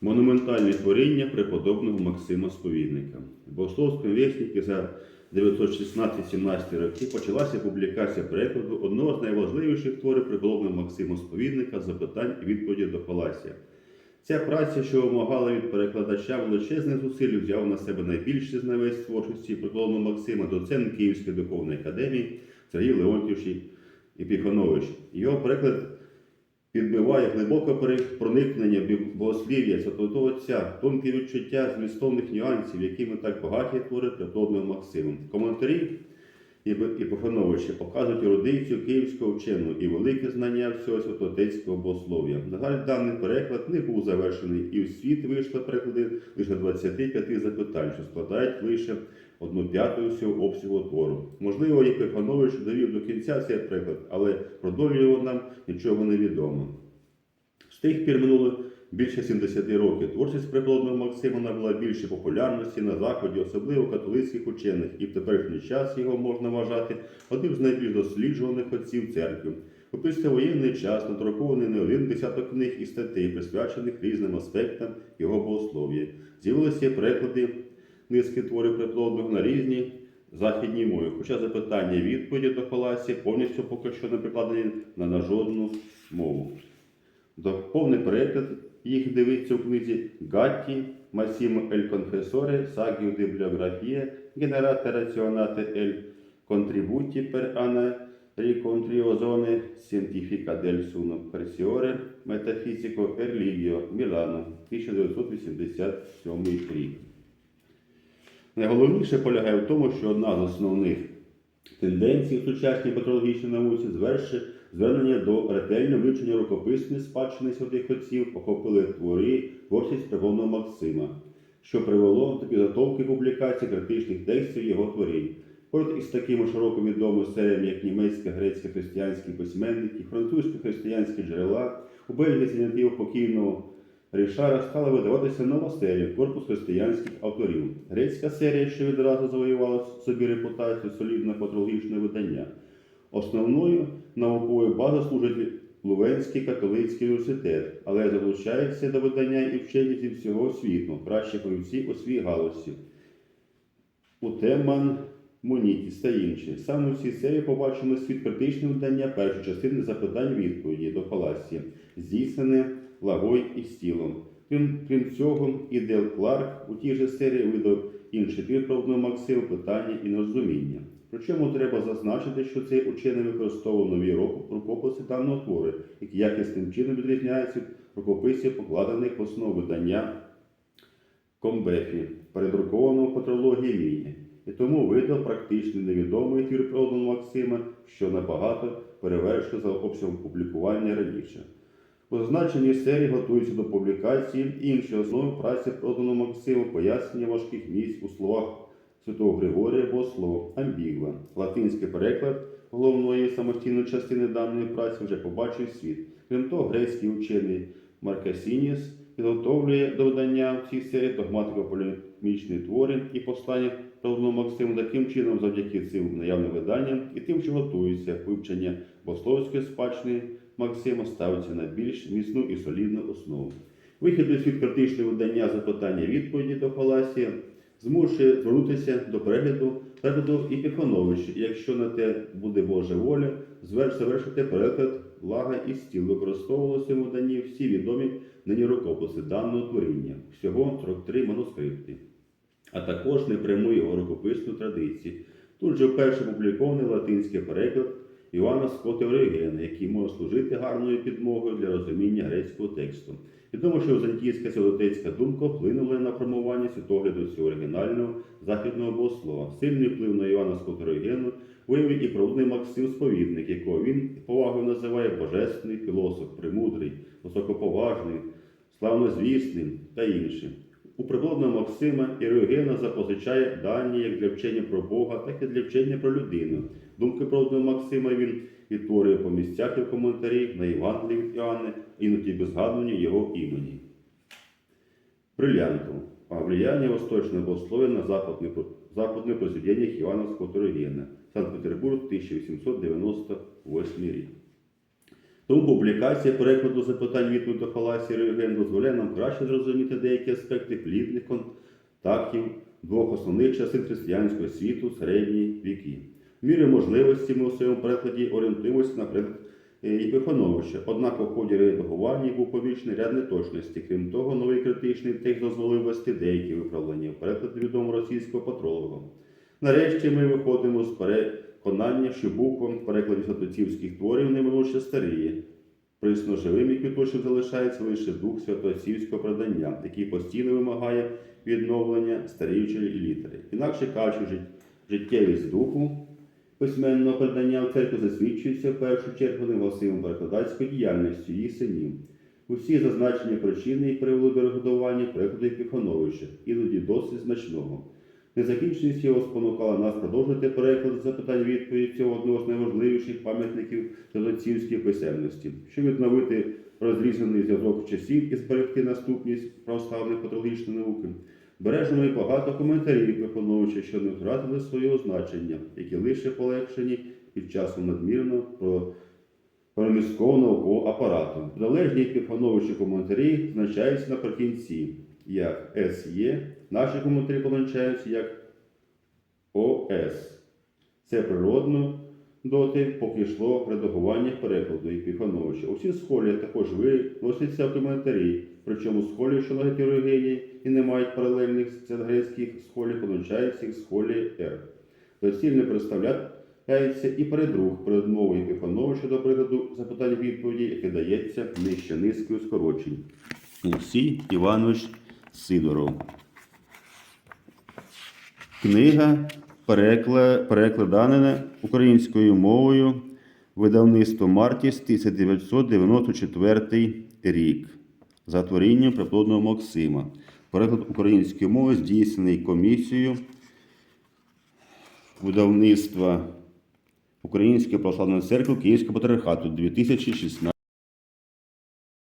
Монументальне творіння преподобного Максима Сповідника. В Богословському віснику за 916-17 роки почалася публікація перекладу одного з найважливіших творів преподобного Максима Сповідника запитань і відповіді до Паласія. Ця праця, що вимагала від перекладача величезних зусиль, взяв на себе найбільший знавець творчості преподобного Максима, доцент Київської духовної академії Сергій Леонтьович Епіфанович. Його переклад підбиває глибоке проникнення богослів'я Святого Отця, тонке відчуття змістовних нюансів, якими так багаті твори преподобного Максима. Коментарі Епіфановича показують ерудицію київського вченого і велике знання всього святоотецького богослов'я. На жаль, даний переклад не був завершений, і в світ вийшли переклади лише 25 запитань, що складають лише одну п'яту всього обсягу твору. Можливо, Єпифанович довів до кінця цей приклад, але про долю його нам нічого не відомо. З тих пір минуло більше 70 років. Творчість преподобного Максима набула більше популярності на Заході, особливо католицьких учених, і в теперішній час його можна вважати одним з найбільш досліджуваних отців церкви. У післявоєнний час надрукований не один десяток книг і статей, присвячених різним аспектам його богослов'я. З'явилися переклади низки творів преподобного на різні західні мови, хоча запитання відповіді до Паласі повністю поки що не прикладені на, жодну мову. Повний переклад їх дивиться у книзі Гатті, Масімо Ель Конфесоре, Сагіо де Бібліографія, Генерате Раціонате Ель Контрибуті пер Ана Ріконтріозоне, Сcientifica del Suno Persiore, Metafisico Erligio, Мілано, 1987 рік. Найголовніше полягає в тому, що одна з основних тенденцій в сучасній патрологічній науці звернення до ретельного вивчення рукописної спадщини святих отців охопили твори творчість преподобного Максима, що привело до підготовки публікації критичних текстів його творінь. Поряд із такими широко відомими серіями, як німецька, грецька християнські письменники, французькі християнські джерела, у Бельгії ініціатив покійного Рішара стала видаватися нова серія корпус християнських авторів. Грецька серія, що відразу завоювала собі репутацію солідного патрологічного видання. Основною науковою базою служить Лувенський католицький університет, але залучається до видання і вчені зі всього світу, краще фахівці у свій галузі. Утеман, Монітіс та інші. Саме в цій серії побачимо світ критичне видання першої частини запитань відповіді до Паласі, здійснене Лагой і Стілом. Крім, крім цього, і Дел Кларк у тій же серії видав інший твір правдного Максима питання і нерозуміння. Причому треба зазначити, що цей учений використовував нові рукоп- рукописи даного твори, які якісним чином відрізняються від рукописів, покладених в основу видання Комбефі, передрукованого по трилогії. І тому видав практично невідомий твір правдного Максима, що набагато перевершує за обсягом публікування раніше. У зазначеній серії готуються до публікації інші основи праці проданого Максима, пояснення важких місць у словах Святого Григорія або слово амбігва. Латинський переклад головної самостійної частини даної праці вже побачив світ. Крім того, грецький учений Маркасініс підготовлює до видання цій серії догматико-полемічні твори і послання правдного Максиму таким чином, завдяки цим наявним виданням і тим, що готується вивчення богословської спадщини Максима ставиться на більш міцну і солідну основу. Вихід у світ критичного видання запитання відповіді до Паласія змушує звернутися до перегляду перекладу Епіфановича, якщо на те буде Божа воля, завершити переклад лага і стіл. Використовувалося в виданні всі відомі нині рукописи даного творіння, всього 43 манускрипти, а також непряму його рукописну традицію. Тут же вперше опублікований латинський переклад Іоанна Скотта який може служити гарною підмогою для розуміння грецького тексту. Відомо, що візантійська сілотецька думка вплинула на формування світогляду цього оригінального західного богослова. Сильний вплив на Іоанна Скотта Оригену виявив і проводний Максим Сповідник, якого він повагою називає божественний філософ, премудрий, високоповажний, славнозвісний та іншим. У преподобного Максима Ірогена запозичає дані як для вчення про Бога, так і для вчення про людину. Думки преподобного Максима він відтворює по місцях і в коментарі на Євангелії від Іоанна, іноді без згадування його імені. Бриллиантов. О влиянии восточного богословия на западных, западных произведениях Иоанна Скотурогена. Санкт-Петербург, 1898 рік. Тому публікація перекладу запитань відповідь до Халасі Реоген дозволяє нам краще зрозуміти деякі аспекти плідних контактів двох основних частин християнського світу середні віки. В мірі можливості ми у своєму перекладі орієнтуємося на приклад е, Єпифановича. Однак у ході редагування був помічений ряд неточностей. Крім того, новий критичний текст дозволив ввести деякі виправлення в перекладі відомого російського патролога. Нарешті ми виходимо з переконання, що буква в перекладі святоцівських творів неминуче старіє. Присно живим і квіточим залишається лише дух святоцівського продання, який постійно вимагає відновлення старіючої літери. Інакше кажучи, жит- життєвість духу письменного передання в церкві засвідчується в першу чергу невласивим перекладацькою діяльністю її синів. Усі зазначені причини і привели до регулювання перекладу Єпіфановича, іноді досить значного. Незакінченість його спонукала нас продовжити переклад запитань відповідь цього одного з найважливіших пам'ятників святоцівської писемності, щоб відновити розрізаний зв'язок часів і зберегти наступність православної патрологічної науки. Бережемо і багато коментарів Єпифановича, що не втратили свого значення, які лише полегшені під часом надмірно про проміського наукового апарату. Залежні Епіфановичі коментарі значаються наприкінці як СЄ, наші коментарі позначаються як ОС. Це природно доти, поки йшло редагування перекладу Епіфановича. Усі схолі також виносяться в коментарі, причому схолі, що на гетерогенії і не мають паралельних ценгрецьких схолів, позначаються як схолі Р. Доцільно представляється і передруг перед мовою Епіфановича до прикладу запитань відповіді, яке дається нижче низкою скорочень. Олексій Іванович Сидоров. Книга перекла- перекладана українською мовою видавництво Мартіс 1994 рік за творінням преподобного Максима. Переклад української мови здійснений комісією видавництва Української православної церкви Київського патріархату 2016